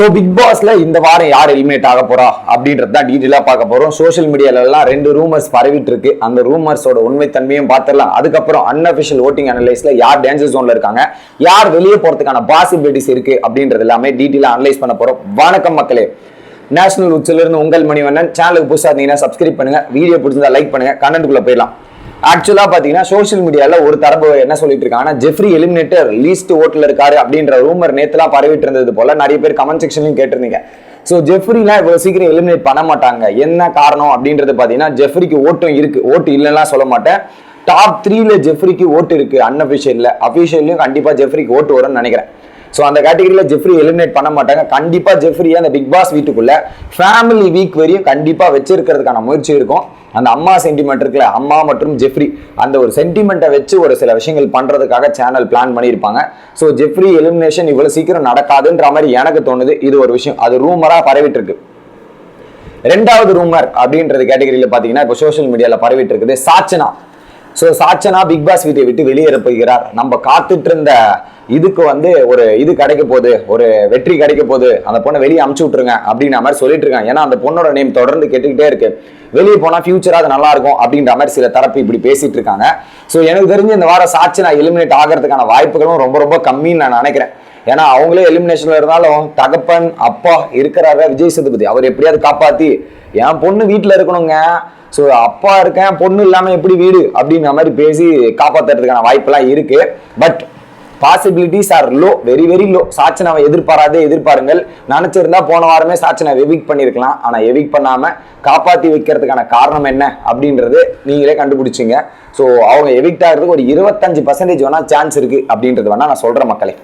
So big பாஸ்ல இந்த வாரம் யார் எலிமினேட் ஆக போறா அப்படின்றது தான் டீட்டெயிலாக பார்க்க போறோம். சோஷியல் மீடியாலலாம் ரெண்டு ரூமர்ஸ் பரவிட்டு இருக்கு. அந்த ரூமர்ஸோட உண்மைத்தன்மையும் பார்த்துடலாம். அதுக்கப்புறம் அன்அபிஷியல் ஓட்டிங் அனலைஸ்ல யார் டேஞ்சர் ஜோன்ல இருக்காங்க? யார் வெளியே போறதுக்கான பாசிபிலிட்டிஸ் இருக்கு அப்படின்றது எல்லாமே டீட்டெயிலாக அனலைஸ் பண்ண போறோம். வணக்கம் மக்களே. நேஷனல் உச்சிலிருந்து உங்கள் மணிவண்ணன். சேனலுக்கு புதுசாக இருந்தீங்கன்னா சப்ஸ்கிரைப் பண்ணுங்க. வீடியோ பிடிச்சிருந்தா லைக் பண்ணுங்க. கண்டென்ட்குள்ள போயிடலாம். ஆக்சுவலாக பார்த்தீங்கன்னா சோஷியல் மீடியாவில் ஒரு தரப்பு என்ன சொல்லிட்டு இருக்காங்கன்னா ஜெஃப்ரி எலிமினேட்டர் லீஸ்ட் ஓட்டில் இருக்காரு அப்படின்ற ரூமர் நேத்துலாம் பரவிட்டு இருந்தது போல நிறைய பேர் கமெண்ட் செக்ஷன்லையும் கேட்டிருந்தீங்க. ஸோ ஜெஃப்ரிலாம் இவ்வளோ சீக்கிரம் எலிமினேட் பண்ண மாட்டாங்க. என்ன காரணம் அப்படின்றது பார்த்தீங்கன்னா ஜெஃப்ரிக்கு ஓட்டும் இருக்கு. ஓட்டு இல்லைன்னா சொல்ல மாட்டேன். டாப் த்ரீல ஜெஃப்ரிக்கு ஓட்டு இருக்கு அன்அஃபிஷியலில் அஃபிஷியல்லையும் கண்டிப்பாக ஜெஃப்ரிக்கு ஓட்டு வரும்னு நினைக்கிறேன். ஸோ அந்த கேட்டகரியில் ஜெஃப்ரி எலிமினேட் பண்ண மாட்டாங்க. கண்டிப்பாக ஜெஃப்ரியை அந்த பிக் பாஸ் வீட்டுக்குள்ளே ஃபேமிலி வீக் வரையும் கண்டிப்பாக வச்சிருக்கிறதுக்கான முயற்சி இருக்கும். அந்த அம்மா சென்டிமெண்ட் இருக்குல்ல அம்மா மற்றும் ஜெஃப்ரி அந்த ஒரு சென்டிமெண்ட்டை வச்சு ஒரு சில விஷயங்கள் பண்ணுறதுக்காக சேனல் பிளான் பண்ணியிருப்பாங்க. ஸோ ஜெஃப்ரி எலிமினேஷன் இவ்வளோ சீக்கிரம் நடக்காதுன்ற மாதிரி எனக்கு தோணுது. இது ஒரு விஷயம். அது ரூமராக பரவிட்டு இருக்கு ரெண்டாவது ரூமர் அப்படின்றது கேட்டகரியில் பார்த்தீங்கன்னா இப்போ சோஷியல் மீடியாவில் பரவிட்டு இருக்குது Sachana. So Sachana Bigg Boss வீட்டை விட்டு வெளியேற போகிறார். நம்ம காத்துட்டு இருந்த இதுக்கு வந்து ஒரு இது கிடைக்க போகுது ஒரு வெற்றி கிடைக்க போகுது. அந்த பொண்ணை வெளியே அமுச்சு விட்டுருங்க அப்படின்ற மாதிரி சொல்லிட்டு இருக்காங்க. ஏன்னா அந்த பொண்ணோட நேம் தொடர்ந்து கேட்டுக்கிட்டே இருக்கு. வெளியே போனால் ஃபியூச்சராக அது நல்லா இருக்கும் அப்படின்ற மாதிரி சில தரப்பு இப்படி பேசிட்டு இருக்காங்க. ஸோ எனக்கு தெரிஞ்சு இந்த வாரம் சாட்சி நான் எலிமினேட் ஆகிறதுக்கான வாய்ப்புகளும் ரொம்ப ரொம்ப கம்மின்னு நான் நினைக்கிறேன். ஏன்னா அவங்களே எலிமினேஷன்ல இருந்தாலும் தகப்பன் அப்பா இருக்கிறார விஜய் சேதுபதி. அவர் எப்படியாவது காப்பாத்தி என் பொண்ணு வீட்டில் இருக்கணுங்க. ஸோ அப்பா இருக்கேன் பொண்ணு இல்லாம எப்படி வீடு? அப்படின்ற மாதிரி பேசி காப்பாத்துறதுக்கான வாய்ப்பெல்லாம் இருக்கு. But possibilities are low very very low சாட்சனாவை எதிர்பாராதே எதிர்பாருங்கள். நினைச்சிருந்தா போன வாரமே சாட்சனை எவிக் பண்ணியிருக்கலாம். ஆனால் எவிக் பண்ணாமல் காப்பாத்தி வைக்கிறதுக்கான காரணம் என்ன அப்படின்றது நீங்களே கண்டுபிடிச்சிங்க. ஸோ அவங்க எவிக்ட் ஆகிறதுக்கு ஒரு இருபத்தஞ்சு பர்சன்டேஜ் வேணால் சான்ஸ் இருக்குது அப்படின்றது வேணால் நான் சொல்கிறேன் மக்களே.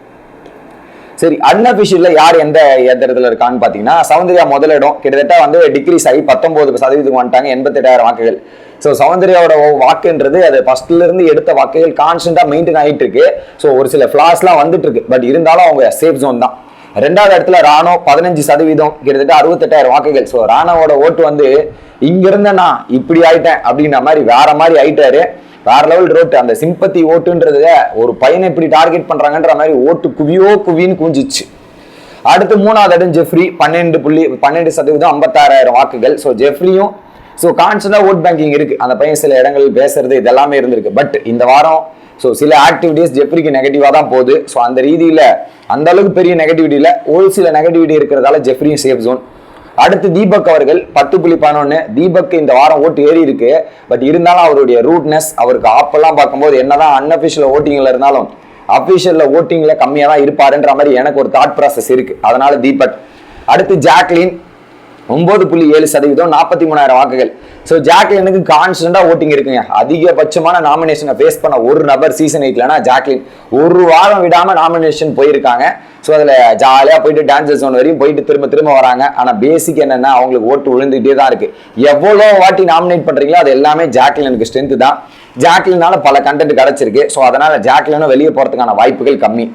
சரி அன்அபிஷியல்ல யார் எந்த இடத்துல இருக்கான்னு பாத்தீங்கன்னா சௌந்தர்யா முதலிடம் கிட்டத்தட்ட வந்து டிகிரிஸ் ஆகி பத்தொன்பது சதவீதம் வந்துட்டாங்க எண்பத்தெட்டாயிரம் வாக்குகள். ஸோ சௌந்தர்யாவோட வாக்குன்றது அது ஃபர்ஸ்ட்ல இருந்து எடுத்த வாக்குகள் கான்ஸ்டன்டா மெயின்டைன் ஆகிட்டு இருக்கு ஸோ ஒரு சில ஃபிளாஸ்லாம் வந்துட்டு இருக்கு பட் இருந்தாலும் அவங்க சேஃப் ஜோன் தான். ரெண்டாவது இடத்துல ராணோ பதினஞ்சு சதவீதம் கிட்டத்தட்ட அறுபத்தெட்டாயிரம் வாக்குகள். ஸோ ராணாவோட ஓட்டு வந்து இங்க இருந்த நான் இப்படி ஆயிட்டேன் அப்படின்ற மாதிரி வேற மாதிரி ஆயிட்டாரு. வேற லெவல் ரோட்டு அந்த சிம்பத்தி ஓட்டுன்றத ஒரு பையனை இப்படி டார்கெட் பண்றாங்கன்ற மாதிரி ஓட்டு குவியோ குவின்னு குஞ்சிச்சு அடுத்து மூணாவது இடம் ஜெஃப்ரி பன்னெண்டு புள்ளி பன்னெண்டு சதவீதம் ஐம்பத்தாறாயிரம் வாக்குகள். ஸோ ஜெஃப்ரியும் ஸோ கான்ஸ்டன்டா ஓட் பேங்கிங் இருக்கு. அந்த பையன் சில இடங்கள் பேசுறது இதெல்லாமே இருந்திருக்கு. பட் இந்த வாரம் ஸோ சில ஆக்டிவிட்டிஸ் ஜெஃப்ரிக்கு நெகட்டிவாக தான் போகுது. ஸோ அந்த ரீதியில் அந்த அளவுக்கு பெரிய நெகட்டிவிட்டி இல்லை. ஒரு சில நெகட்டிவிட்டி இருக்கிறதால ஜெஃப்ரியும் சேஃப் ஜோன் அடுத்து தீபக் அவர்கள் பத்து புள்ளி பதினொன்று தீபக் இந்த வாரம் ஓட்டு ஏறி இருக்கு. பட் இருந்தாலும் அவருடைய ரூட்னஸ் அவருக்கு ஆப்பெல்லாம் பார்க்கும்போது என்னதான் அன்அபிஷியல் ஓட்டிங்ல இருந்தாலும் அபிஷியல்ல ஓட்டிங்ல கம்மியாக தான் இருப்பாருன்ற மாதிரி எனக்கு ஒரு தாட் ப்ராசஸ் இருக்கு. அதனால தீபக். அடுத்து ஜாக்லின் ஒன்பது புள்ளி ஏழு சதவீதம் நாற்பத்தி மூணாயிரம் வாக்குகள். ஸோ ஜாக்லினுக்கு கான்ஸ்டன்டா ஓட்டிங் இருக்குங்க. அதிகபட்சமான நாமினேஷனை ஃபேஸ் பண்ண ஒரு நபர் சீசன் எயிட்லனா ஜாக்லின் ஒரு வாரம் விடாம நாமினேஷன் போயிருக்காங்க. ஸோ அதில் ஜாலியாக போயிட்டு டான்சர் ஜோன் வரையும் போயிட்டு திரும்ப திரும்ப வராங்க. ஆனால் பேசிக் என்னென்னா அவங்களுக்கு ஓட்டு விழுந்துகிட்டே தான் இருக்கு. எவ்வளோ வாட்டி நாமினேட் பண்ணுறீங்களோ அது எல்லாமே ஜாக்லினுக்கு ஸ்ட்ரென்த்து தான். ஜாக்லினால பல கண்டென்ட் கிடச்சிருக்கு. ஸோ அதனால ஜாக்லினும் வெளியே போகிறதுக்கான வாய்ப்புகள் கம்மி.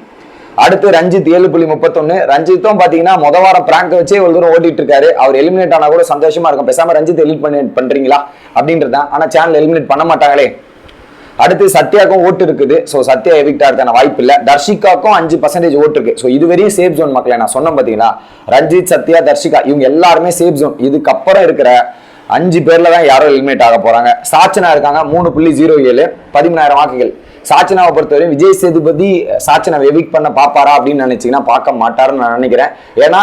அடுத்து ரஞ்சித் ஏழு புள்ளி முப்பத்தொன்னு. ரஞ்சித்தும் பாத்தீங்கன்னா முத வாரம் பிராங்க வச்சே இவ்வளவு தூரம் ஓட்டிட்டு இருக்காரு அவர் எலிமினேட் ஆனா கூட சந்தோஷமா இருக்கும். பேசாம ரஞ்சித் எலிட் பண்ணி பண்றீங்களா? அப்படின்றது தான். ஆனா சேனல் எலிமினேட் பண்ண மாட்டாங்களே. அடுத்து சத்யாக்கும் ஓட்டு இருக்குது. ஸோ சத்யா எவிக்ட் ஆகிறதுக்கான வாய்ப்பு இல்லை. தர்ஷிகாக்கும் அஞ்சு பர்சன்டேஜ் ஓட்டு இருக்கு. ஸோ இதுவரையும் சேஃப் ஜோன் மக்களை நான் சொன்னேன் பார்த்தீங்கன்னா ரஞ்சித் சத்யா தர்ஷிகா இவங்க எல்லாருமே சேஃப் ஜோன் இதுக்கப்புறம் இருக்கிற அஞ்சு பேர்ல தான் யாரோ எலிமினேட் ஆக போறாங்க. சாச்சனா இருக்காங்க. மூணு புள்ளி ஜீரோ ஏழு. பதிமூணாயிரம் வாக்குகள். சாச்சனாவை பொறுத்தவரையும் விஜய் சேதுபதி சாச்சனாவை எவிக் பண்ண பார்ப்பாரா அப்படின்னு நினைச்சிங்கன்னா பார்க்க மாட்டாருன்னு நான் நினைக்கிறேன். ஏன்னா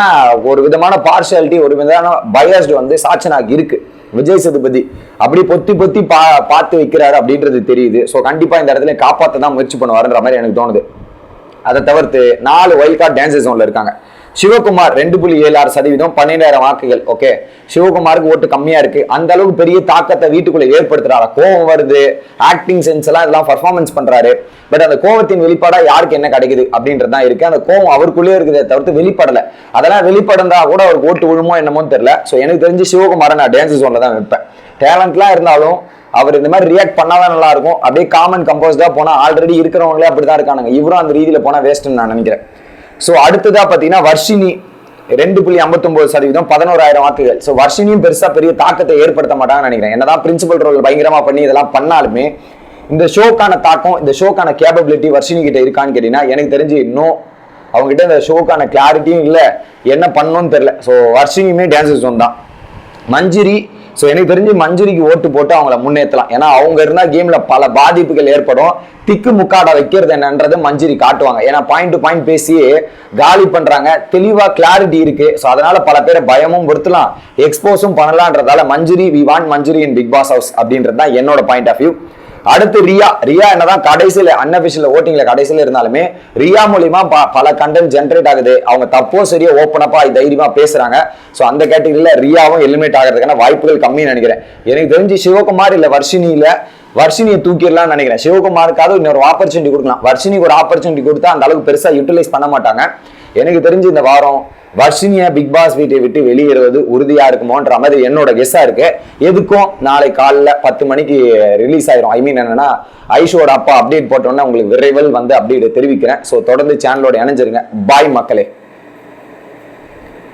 ஒரு விதமான பார்ஷியாலிட்டி ஒரு விதமான பயஸ்டு வந்து சாச்சனாக்கு இருக்கு. விஜய் சேதுபதி. அப்படி பொத்தி பொத்தி பா பார்த்து வைக்கிறாரு அப்படின்றது தெரியுது. ஸோ கண்டிப்பாக இந்த இடத்துல காப்பாற்ற தான் முயற்சி பண்ணுவாருன்ற மாதிரி எனக்கு தோணுது. அதை தவிர்த்து நாலு வைல்ட் கார்டு டான்சர் ஜோன்ல இருக்காங்க. சிவகுமார் ரெண்டு புள்ளி ஏழு ஆறு சதவீதம் பன்னிரெண்டாயிரம் வாக்குகள் ஓகே சிவகுமாருக்கு ஓட்டு கம்மியா இருக்கு. அந்த அளவுக்கு பெரிய தாக்கத்தை வீட்டுக்குள்ள ஏற்படுத்துறாரு? கோவம் வருது ஆக்டிங் சென்ஸ் எல்லாம் இதெல்லாம் பர்ஃபார்மன்ஸ் பண்றாரு. பட் அந்த கோவத்தின் வெளிப்பாடா யாருக்கு என்ன கிடைக்குது அப்படின்றது தான் இருக்கு. அந்த கோவம் அவருக்குள்ளே இருக்குதே தவிர்த்து வெளிப்படல. அதெல்லாம் வெளிப்படந்தா கூட அவருக்கு ஓட்டு விழுமோ என்னமோன்னு தெரியல. ஸோ எனக்கு தெரிஞ்சு சிவகுமாரை நான் டான்ஸ் ஜோன்ல தான் வைப்பேன். டேலண்ட்லாம் இருந்தாலும் அவர் இந்த மாதிரி ரியாக்ட் பண்ணாதான் நல்லா இருக்கும். அப்படியே காமன் கம்போஸ்டா போனா ஆல்ரெடி இருக்கிறவங்களே அப்படிதான் இருக்கானுங்க. இவரும் அந்த ரீதியில போனா வேஸ்ட்னு நான் நினைக்கிறேன். ஸோ அடுத்ததாக பார்த்தீங்கன்னா வர்ஷினி ரெண்டு புள்ளி ஐம்பத்தொம்பது சதவீதம் பதினோராயிரம் வாக்குகள். ஸோ வர்ஷினியும் பெருசாக பெரிய தாக்கத்தை ஏற்படுத்த மாட்டாங்கன்னு நினைக்கிறேன். என்னதான் பிரின்சிபல் ரோல் பயங்கரமாக பண்ணி இதெல்லாம் பண்ணாலுமே இந்த ஷோக்கான தாக்கம் இந்த ஷோக்கான கேப்பபிலிட்டி வர்ஷினி கிட்ட இருக்கான்னு கேட்டீங்கன்னா எனக்கு தெரிஞ்சு இன்னும் அவங்ககிட்ட இந்த ஷோக்கான கிளாரிட்டியும் இல்லை. என்ன பண்ணணும்னு தெரியல. ஸோ வர்ஷினியுமே டான்ஸஸ் தான். மஞ்சிரி ஸோ எனக்கு தெரிஞ்சு மஞ்சுரிக்கு ஓட்டு போட்டு அவங்கள முன்னேற்றலாம் ஏன்னா அவங்க இருந்தால் கேமில் பல பாதிப்புகள் ஏற்படும். திக்கு முக்காட வைக்கிறது என்னன்றது மஞ்சுரி காட்டுவாங்க. ஏன்னா பாயிண்ட் டு பாயிண்ட் பேசி காலி பண்ணுறாங்க தெளிவாக கிளாரிட்டி இருக்குது ஸோ அதனால் பல பேரை பயமும் பொறுத்தலாம் எக்ஸ்போஸும் பண்ணலான்றதால maturity we want maturity in Bigg Boss house அப்படின்றது தான் என்னோட பாயிண்ட் ஆஃப் வியூ அடுத்து ரியா. ரியா என்னதான் கடைசியில அன்அபிஷியல் ஓட்டிங்ல கடைசியில இருந்தாலுமே ரியா மூலியமா ப- பல கண்டென்ட் ஜென்ரேட் ஆகுது. அவங்க தப்போ சரியா ஓப்பன் அப்பா தைரியமா பேசுறாங்க. ஸோ அந்த கேட்டகரியில் ரியாவும் எலிமினேட் ஆகிறதுக்கான வாய்ப்புகள் கம்மின்னு நினைக்கிறேன். எனக்கு தெரிஞ்சு சிவகுமார் இல்ல வர்ஷினியில் வர்ஷினியை தூக்கிடலாம்னு நினைக்கிறேன். சிவகுமாருக்காவது இன்னொரு ஆப்பர்ச்சுனிட்டி கொடுக்கலாம். வர்ஷினிக்கு ஒரு ஆப்பர்ச்சுனிட்டி கொடுத்தா அந்த அளவுக்கு பெருசா யூட்டிலைஸ் பண்ண மாட்டாங்க. எனக்கு தெரிஞ்சு இந்த வாரம் வர்ஷினியா பிக் பாஸ் வீட்டை விட்டு வெளியேறுவது உறுதியா இருக்குமோன்ற மாதிரி என்னோட கெஸ்ஸா இருக்கு. எதுக்கும் நாளை காலைல பத்து மணிக்கு ரிலீஸ் ஆயிரும். ஐ மீன் என்னன்னா ஐஷோட அப்பா அப்டேட் போட்டோன்னே உங்களுக்கு விரைவில் வந்து அப்டேட் தெரிவிக்கிறேன். ஸோ தொடர்ந்து சேனலோட இணைஞ்சிருங்க. பாய் மக்களே.